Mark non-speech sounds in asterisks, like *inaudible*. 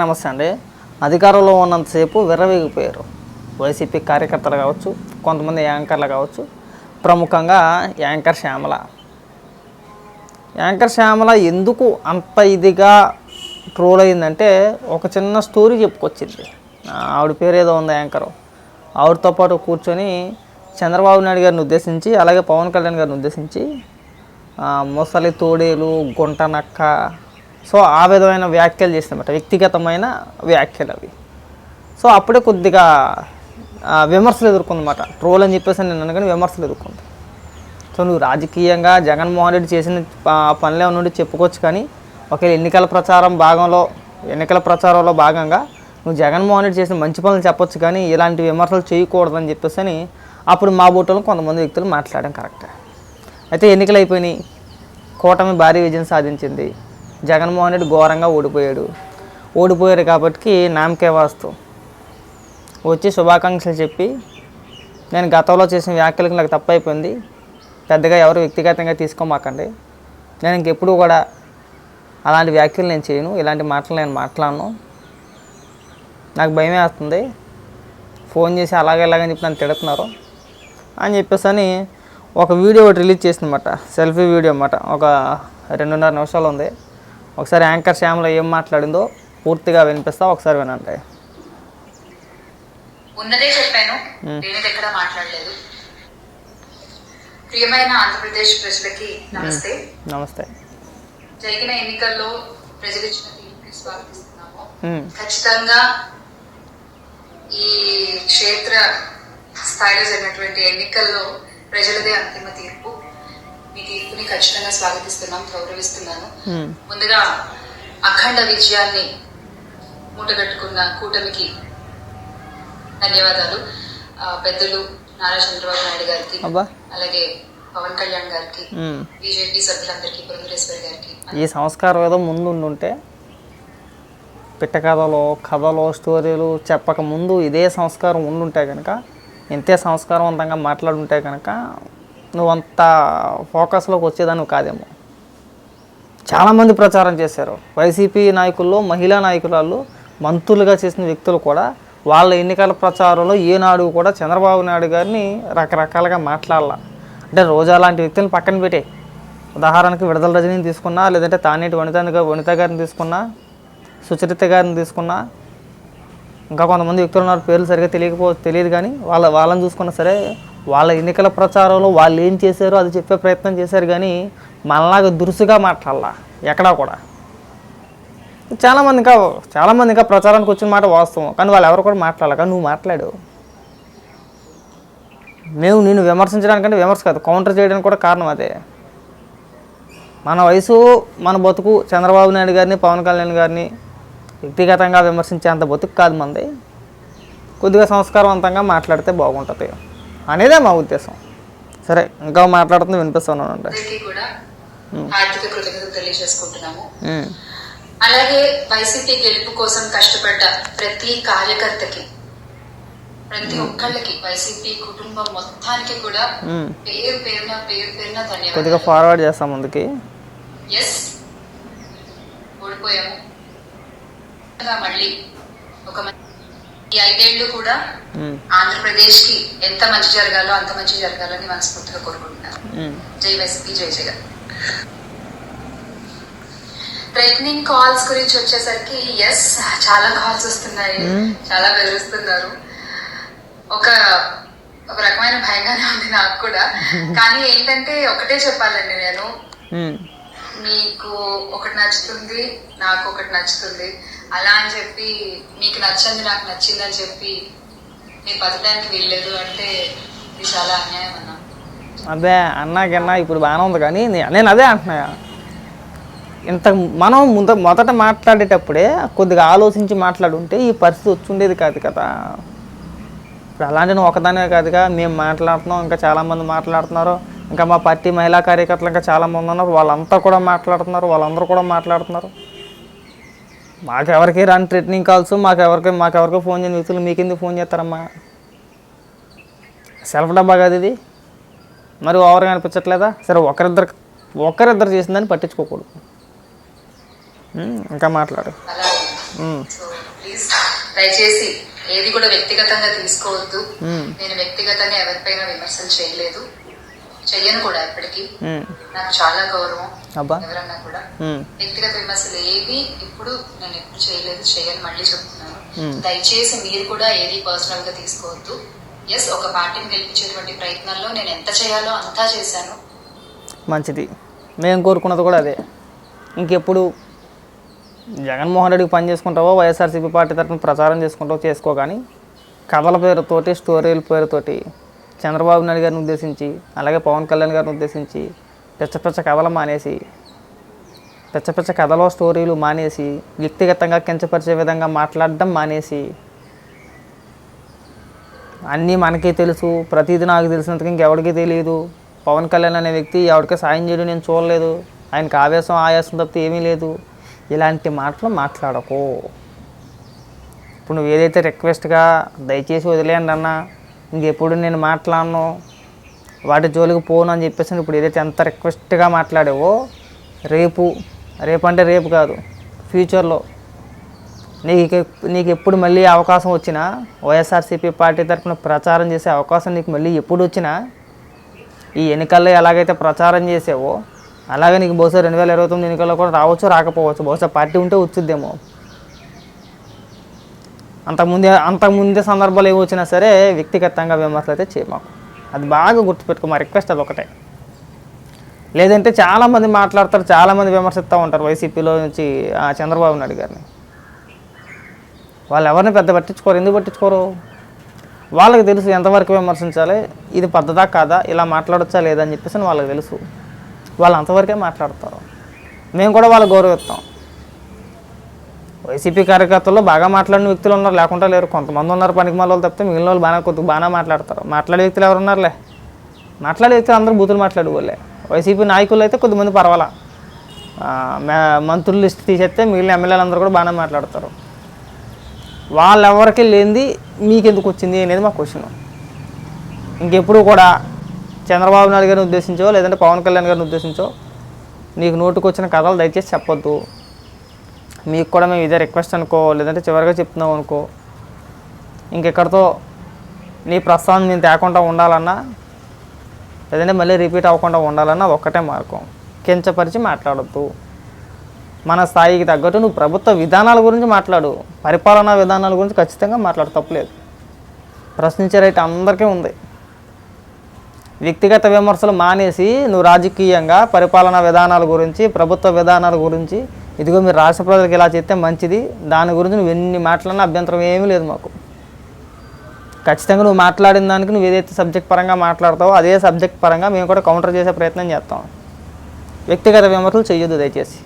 నమస్తే అండి. అధికారంలో ఉన్నంతసేపు విర్రవీగిపోయారు. వైసీపీ కార్యకర్తలు కావచ్చు కొంతమంది యాంకర్లు కావచ్చు ప్రముఖంగా యాంకర్ శ్యామల. యాంకర్ శ్యామల ఎందుకు అంత ఇదిగా ట్రోల్ అయిందంటే ఒక చిన్న స్టోరీ చెప్పుకొచ్చింది. ఆవిడ పేరు ఏదో ఉంది యాంకరు. ఆవిడతో పాటు కూర్చొని చంద్రబాబు నాయుడు గారిని ఉద్దేశించి అలాగే పవన్ కళ్యాణ్ గారిని ఉద్దేశించి ముసలి తోడేలు గుంట నక్క సో ఆ విధమైన వ్యాఖ్యలు చేసినమాట. వ్యక్తిగతమైన వ్యాఖ్యలు అవి. సో అప్పుడే కొద్దిగా విమర్శలు ఎదుర్కొందన్నమాట. ట్రోల్ అని చెప్పేసి నేను అనగానే విమర్శలు ఎదుర్కొంది. సో నువ్వు రాజకీయంగా జగన్మోహన్ రెడ్డి చేసిన పనులే నుండి చెప్పుకోవచ్చు కానీ ఒకవేళ ఎన్నికల ప్రచారం భాగంలో ఎన్నికల ప్రచారంలో భాగంగా నువ్వు జగన్మోహన్ రెడ్డి చేసిన మంచి పనులు చెప్పొచ్చు కానీ ఇలాంటి విమర్శలు చేయకూడదని చెప్పేసి అని అప్పుడు మా బూటలో కొంతమంది వ్యక్తులు మాట్లాడడం కరెక్టే. అయితే ఎన్నికలు అయిపోయినాయి. కూటమి భారీ విజయం సాధించింది. జగన్మోహన్ రెడ్డి ఘోరంగా ఓడిపోయాడు. ఓడిపోయారు కాబట్టి నామకే వాస్తు. వచ్చి శుభాకాంక్షలు చెప్పి నేను గతంలో చేసిన వ్యాఖ్యలకు నాకు తప్పు అయిపోయింది పెద్దగా ఎవరు వ్యక్తిగతంగా తీసుకోమాకండి. నేను ఇంకెప్పుడు కూడా అలాంటి వ్యాఖ్యలు నేను చేయను. ఇలాంటి మాటలు నేను మాట్లాడను. నాకు భయం వేస్తుంది. ఫోన్ చేసి అలాగే ఇలాగని చెప్పి నన్ను తిడుతున్నారు. అని చెప్పేసి అని ఒక వీడియో ఒకటి రిలీజ్ చేసిందన్నమాట. సెల్ఫీ వీడియో అన్నమాట. ఒక రెండున్నర నిమిషాలు ఉంది. ఒకసారి యాంకర్ శ్యామల ఏం మాట్లాడిందో పూర్తిగా వినిపిస్తా ఒకసారి వినండి. ఉన్నదే చెప్పాను. లేనిది ఎక్కడ మాట్లాడలేదు. ప్రియమైన ఆంధ్రప్రదేశ్ ప్రజలకి నమస్తే. నమస్తే. జరిగిన ఎన్నికల్లో ప్రజలు ఇచ్చిన తీర్పుని స్వాగతిస్తున్నాము ఖచ్చితంగా ఈ క్షేత్ర స్థాయిలో జరిగినటువంటి ఎన్నికల్లో ప్రజలదే అంతిమ తీర్పు. మీ తీర్పుని ఖచ్చితంగా స్వాగతిస్తున్నాం గౌరవిస్తున్నాను. ముందుగా అఖండ విజయాన్ని మూటగట్టుకున్న కూటమికి ధన్యవాదాలు. పెద్దలు నారా చంద్రబాబు నాయుడు గారికి అలాగే పవన్ కళ్యాణ్ గారికి. బీజేపీ సభ్యులందరికీ పురంధరేశ్వరి గారికి. ఈ సంస్కారం ఏదో ముందు ఉండుంటే పిట్ట కథలు కథలు స్టోరీలు చెప్పక ముందు ఇదే సంస్కారం ఉండుంటే కనుక ఇంతే సంస్కారవంతంగా మాట్లాడుంటే కనుక నువ్వు అంత ఫోకస్లోకి వచ్చేదాన్ని కాదేమో. చాలామంది ప్రచారం చేశారు. వైసీపీ నాయకుల్లో మహిళా నాయకురాళ్ళు మంత్రులుగా చేసిన వ్యక్తులు కూడా వాళ్ళ ఎన్నికల ప్రచారంలో ఏనాడు కూడా చంద్రబాబు నాయుడు గారిని రకరకాలుగా మాట్లాడాల. అంటే రోజా లాంటి వ్యక్తులను పక్కన పెట్టే. ఉదాహరణకి విడుదల రజనీని తీసుకున్నా లేదంటే తానేటి వనిత వనిత గారిని తీసుకున్నా సుచరిత గారిని తీసుకున్నా ఇంకా కొంతమంది వ్యక్తులు ఉన్నారు పేర్లు సరిగా తెలియకపో తెలియదు కానీ వాళ్ళ వాళ్ళని చూసుకున్నా సరే వాళ్ళ ఎన్నికల ప్రచారంలో వాళ్ళు ఏం చేశారో అది చెప్పే ప్రయత్నం చేశారు కానీ మనలాగా దురుసుగా మాట్లాడాల ఎక్కడా కూడా. చాలామంది ఇంకా చాలామంది ఇంకా ప్రచారానికి వచ్చిన మాట వాస్తవం కానీ వాళ్ళు ఎవరు కూడా మాట్లాడాలి కానీ నువ్వు మాట్లాడు. మేము నేను విమర్శించడానికంటే విమర్శ కాదు కౌంటర్ చేయడానికి కూడా కారణం అదే. మన వయసు మన బతుకు చంద్రబాబు నాయుడు గారిని పవన్ కళ్యాణ్ గారిని వ్యక్తిగతంగా విమర్శించే అంత బతుకు కాదు మంది. కొద్దిగా సంస్కారవంతంగా మాట్లాడితే బాగుంటుంది. అనేదే మా ఉద్దేశం. సరే ఇంకా మాట్లాడుతుంది వినిపిస్తున్నాను కృతజ్ఞతలు తెలియజేసుకుంటున్నాము. అలాగే వైసీపీ గెలుపు కోసం కష్టపడ్డ ప్రతి కార్యకర్తకి ప్రతి ఒక్కళ్ళకి వైసీపీ కుటుంబం మొత్తానికి కూడా. పేరు పేరున పేరు పేరున కొద్దిగా ధన్యవాదాలు ఫార్వర్డ్ చేస్తాం ముందుకి. ఎస్ ఓడిపోయాము. మళ్ళీ ఒక మం- ఈ ఐదేళ్ళు కూడా ఆంధ్రప్రదేశ్కి ఎంత మంచి జరగాలో అంత మంచి జరగాలని మనస్ఫూర్తిగా కోరుకుంటున్నాను. జై వైసీపీ జై జగన్. థ్రెటనింగ్ కాల్స్ గురించి వచ్చేసరికి ఎస్ చాలా కాల్స్ వస్తున్నాయి. చాలా బెదిరిస్తున్నారు. ఒక ఒక రకమైన భయంగానే ఉంది నాకు కూడా. *laughs* కానీ ఏంటంటే ఒకటే చెప్పాలండి నేను. మీకు ఒకటి నచ్చుతుంది నాకు ఒకటి నచ్చుతుంది. అలా అని చెప్పి మీకు నచ్చింది నాకు నచ్చింది అని చెప్పి మీరు బతకడానికి వీల్లేదు అంటే ఇది చాలా అన్యాయం అన్నా. అదే అన్నాకన్నా ఇప్పుడు బాగానే ఉంది కానీ నేను అదే అంటున్నా. ఇంత మనం ముంద మొదట మాట్లాడేటప్పుడే కొద్దిగా ఆలోచించి మాట్లాడుంటే ఈ పరిస్థితి వచ్చిండేది కాదు కదా. ఇప్పుడు అలాంటి నువ్వు ఒకదానే కాదుగా మేము మాట్లాడుతున్నాం ఇంకా చాలామంది మాట్లాడుతున్నారు. ఇంకా మా పార్టీ మహిళా కార్యకర్తలు ఇంకా చాలామంది ఉన్నారు. వాళ్ళంతా కూడా మాట్లాడుతున్నారు. వాళ్ళందరూ కూడా మాట్లాడుతున్నారు. మాకెవరికి రాని ట్రీట్నింగ్ కాల్స్ మాకెవరికి మాకెవరికి ఫోన్ చేయని వ్యక్తులు మీకెందుకు ఫోన్ చేస్తారమ్మా? సెల్ఫ్ డబ్బా కాదు ఇది. మరి ఓవర్గా అనిపించట్లేదా సరే ఒకరిద్దరు ఒకరిద్దరు చేసిందని పట్టించుకోకూడదు. ఇంకా మాట్లాడు. దయచేసి ఏది కూడా వ్యక్తిగతంగా తీసుకోవద్దు. నేను వ్యక్తిగతంగా ఎవరిపైన విమర్శలు చేయలేదు. చెయ్యను కూడా. నాకు చాలా గౌరవం అబ్బా. ఎవరన్నా కూడా. వ్యక్తిగత విమర్శలు ఏవి ఇప్పుడు నేను ఎప్పుడు చేయలేదు చేయను మళ్ళీ చెప్తున్నాను. దయచేసి మీరు కూడా ఏది పర్సనల్గా తీసుకోవద్దు. ఎస్ ఒక పార్టీని గెలిపించేటువంటి ప్రయత్నంలో నేను ఎంత చేయాలో అంతా చేశాను. మంచిది. మేము కోరుకున్నది కూడా అదే. ఇంకెప్పుడు జగన్మోహన్ రెడ్డికి పని చేసుకుంటావో వైఎస్ఆర్సీపీ పార్టీ తరఫున ప్రచారం చేసుకుంటావో చేసుకో కానీ కథల పేరుతోటి స్టోరీల పేరుతోటి చంద్రబాబు నాయుడు గారిని ఉద్దేశించి అలాగే పవన్ కళ్యాణ్ గారిని ఉద్దేశించి పిచ్చ పిచ్చ కథలు మానేసి పిచ్చ పిచ్చ కథలో స్టోరీలు మానేసి వ్యక్తిగతంగా కించపరిచే విధంగా మాట్లాడడం మానేసి అన్నీ మనకే తెలుసు. ప్రతిదీ నాకు తెలిసినంతగా ఇంకెవడికి తెలియదు పవన్ కళ్యాణ్ అనే వ్యక్తి ఎవరికి సాయం చేయడం నేను చూడలేదు. ఆయనకి ఆవేశం ఆయాసం తప్పితే ఏమీ లేదు. ఇలాంటి మాటలు మాట్లాడకు. ఇప్పుడు నువ్వు ఏదైతే రిక్వెస్ట్గా దయచేసి వదిలేయండి అన్నా ఇంకెప్పుడు నేను మాట్లాడను? వాటి జోలికి పోను అని చెప్పేసి ఇప్పుడు ఏదైతే ఎంత రిక్వెస్ట్గా మాట్లాడావో రేపు రేపు అంటే రేపు కాదు ఫ్యూచర్లో నీకు నీకు ఎప్పుడు మళ్ళీ అవకాశం వచ్చినా వైఎస్ఆర్సీపీ పార్టీ తరఫున ప్రచారం చేసే అవకాశం నీకు మళ్ళీ ఎప్పుడు వచ్చినా ఈ ఎన్నికల్లో ఎలాగైతే ప్రచారం చేసావో అలాగే నీకు బహుశా రెండు వేల ఇరవై తొమ్మిది ఎన్నికల్లో కూడా రావచ్చు రాకపోవచ్చు. బహుశా పార్టీ ఉంటే వచ్చుద్దేమో. అంతకుముందే అంతకుముందే సందర్భాలు ఏవి వచ్చినా సరే వ్యక్తిగతంగా విమర్శలు అయితే చేయమాకు అది బాగా గుర్తుపెట్టుకో మా రిక్వెస్ట్ అది ఒకటే లేదంటే చాలామంది మాట్లాడతారు చాలామంది విమర్శిస్తూ ఉంటారు వైసీపీలో నుంచి ఆ చంద్రబాబు నాయుడు గారిని. వాళ్ళు ఎవరిని పెద్ద పట్టించుకోరు ఎందుకు పట్టించుకోరు? వాళ్ళకి తెలుసు ఎంతవరకు విమర్శించాలి ఇది పద్ధతా కాదా ఇలా మాట్లాడొచ్చా లేదా అని చెప్పేసి వాళ్ళకి తెలుసు. వాళ్ళు అంతవరకే మాట్లాడతారు. మేము కూడా వాళ్ళకి గౌరవిస్తాం. వైసీపీ కార్యకర్తల్లో బాగా మాట్లాడిన వ్యక్తులు ఉన్నారు లేకుండా లేరు. కొంతమంది ఉన్నారు పనికి మళ్ళీ వాళ్ళు తప్పితే మిగిలిన వాళ్ళు బాగా కొద్దిగా బాగా మాట్లాడతారు. మాట్లాడే వ్యక్తులు ఎవరు ఉన్నారులే? మాట్లాడే వ్యక్తులు అందరూ బూతులు మాట్లాడేవాళ్ళే. వైసీపీ నాయకులు అయితే కొద్దిమంది పర్వాలా? మంత్రులు మంత్రుల లిస్ట్ తీసేస్తే మిగిలిన ఎమ్మెల్యేలు అందరూ కూడా బాగానే మాట్లాడతారు. వాళ్ళెవరికి లేనిది మీకెందుకు వచ్చింది అనేది మా క్వశ్చన్. ఇంకెప్పుడు కూడా చంద్రబాబు నాయుడు గారిని ఉద్దేశించో లేదంటే పవన్ కళ్యాణ్ గారిని ఉద్దేశించో నీకు నోటుకు వచ్చిన కథలు దయచేసి చెప్పొద్దు. మీకు కూడా మేము ఇదే రిక్వెస్ట్ అనుకో లేదంటే చివరిగా చెప్తున్నాం అనుకో. ఇంకెక్కడితో నీ ప్రస్తావన నేను తేకుండా ఉండాలన్నా లేదంటే మళ్ళీ రిపీట్ అవ్వకుండా ఉండాలన్నా ఒక్కటే మార్గం. కించపరిచి మాట్లాడొద్దు. మన స్థాయికి తగ్గట్టు నువ్వు ప్రభుత్వ విధానాల గురించి మాట్లాడు. పరిపాలనా విధానాల గురించి ఖచ్చితంగా మాట్లాడు తప్పలేదు ప్రశ్నించే రైట్ అందరికీ ఉంది. వ్యక్తిగత విమర్శలు మానేసి నువ్వు రాజకీయంగా పరిపాలనా విధానాల గురించి ప్రభుత్వ విధానాల గురించి ఇదిగో మీరు రాష్ట్ర ప్రజలకు ఇలా చేస్తే మంచిది. దాని గురించి నువ్వు ఎన్ని మాట్లాడినా అభ్యంతరం ఏమీ లేదు మాకు. ఖచ్చితంగా నువ్వు మాట్లాడిన దానికి నువ్వు ఏదైతే సబ్జెక్ట్ పరంగా మాట్లాడతావో అదే సబ్జెక్ట్ పరంగా మేము కూడా కౌంటర్ చేసే ప్రయత్నం చేస్తాం. వ్యక్తిగత విమర్శలు చేయొద్దు దయచేసి.